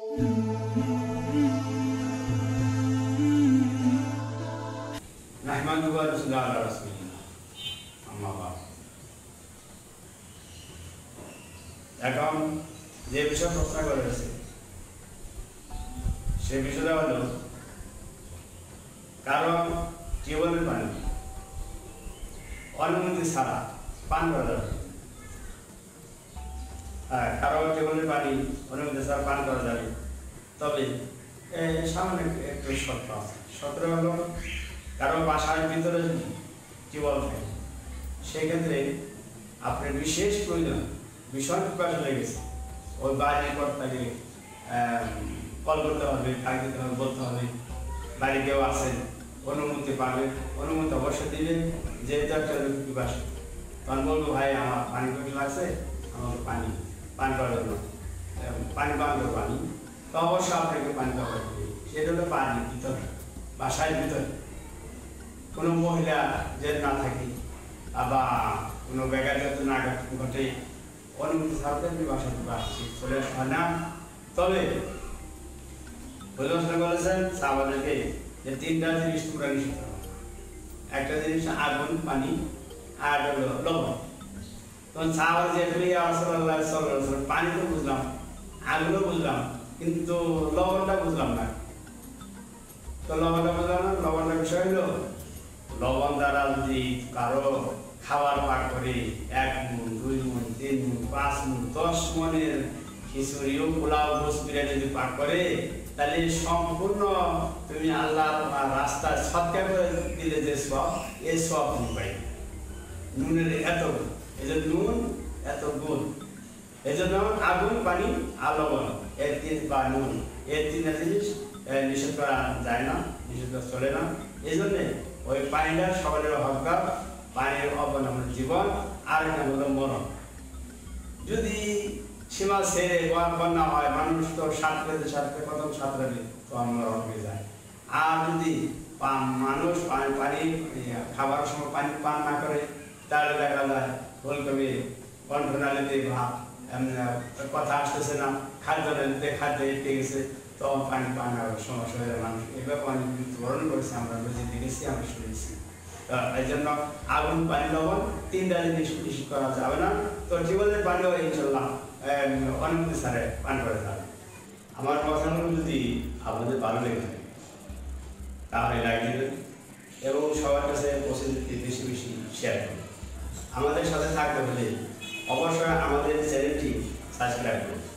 এখন যে বিষয় প্রশ্ন করেছে, সে বিষয়টা হলো, কারণ টিউবওয়েলের পানি অনুমতি ছাড়া পান করা যাবে হ্যাঁ কারণ টিউবওয়েলের পানি অনুমতি ছাড়া পান করা যাবে। তবে এ, সামনে একটু শর্ত আছে। শর্ত হলো কারও বাসার ভিতরে টিউবওয়েল থাকে সেক্ষেত্রে আপনার বিশেষ প্রয়োজন ভীষণ প্রকাশ হয়ে গেছে ওই বাইরের কর্তাকে কল করতে হবে কাজ দিতে হবে বলতে হবে বাড়ি কেউ আসেন অনুমতি পাবে। অনুমতি অবশ্যই দিবেন যেহেতু একটা পিপাস তখন বলব ভাই আমার পানি কটি লাগছে আমাকে পানি পান করার জন্য পানি পান করব পানি, তো অবশ্যই আপনাকে পানি খাওয়া হবে সেটা হলো পানি ভিতরে বাসায় ভিতরে। কোনো মহিলা যে না থাকে বা কোনো ব্যাঘাত না ঘটে অনুমতি ছাড়তে আপনি বাসা থেকে আসছি চলে আসা না। তবে পরিদর্শন বলেছেন সাহাবাদেরকে যে তিনটা জিনিস তোমরা নিষেধ একটা জিনিস আগুন, পানি, আর হলো লবণ। তখন সাহাবার যে তুমি সাল্লাহ সাল্লাহ পানি তো বুঝলাম, আগুনও বুঝলাম, কিন্তু লবণটা বুঝলাম না তো লবণটা বুঝলাম না লবণটা বিষয় হলো, লবণ দ্বারা যদি কারও খাবার পাক করে, এক মন, দুই মন, তিন মন, পাঁচ মন, দশ মনের খিচুড়িও পোলাও গোস বিরিয়ানি যদি পাক করে, তাহলে সম্পূর্ণ তুমি আল্লাহ রাস্তায় সৎকার করে দিলে যে সব এই সব তুমি পাই নুনের এত। এই নুন, এত গুণ। এই আগুন, পানি আর এর তিন বা নুন। এর তিনটা জিনিস নিষেধ করা যায় না, নিষেধ করা চলে না। এই জন্যে ওই পানিটা সকলের হকার পানির অবলম্বন জীবন, আর একটা হলো মরণ। যদি সীমা ছেড়ে বন্যা হয়, মানুষ তো সাঁতরাতে সাঁতরে প্রথম সাঁতরালে তো আমরা হয়ে যায়। আর যদি মানুষ পানি পানি খাবার সময় পানি পান না করে, তাহলে দেখা যায় ভুল কবি কণ্ঠনালীতে ভাব কথা আসতেছে না খাদ্য নালীতে খাদ্য এটে গেছে। তখন পানি পান সমস্যা হয়ে মানুষ এভাবে অনেক মৃত্যুবরণ করেছে, আমরা বুঝে দেখেছি, আমরা শুনেছি। এই জন্য আগুন, পানি, লবণ তিনটা জিনিস নিষেধ করা যাবে না। তো টিউবওয়েলের পানিও ইনশাল্লাহ অনুমতি ছাড়ে পান করা যাবে। আমার কথাগুলো যদি আপনাদের ভালো লেগে থাকে, তাহলে লাইক দেবেন এবং সবার কাছে পছন্দের বেশি বেশি শেয়ার করুন আমাদের সাথে থাকতে হলে অবশ্যই আমাদের চ্যানেলটি সাবস্ক্রাইব করুন।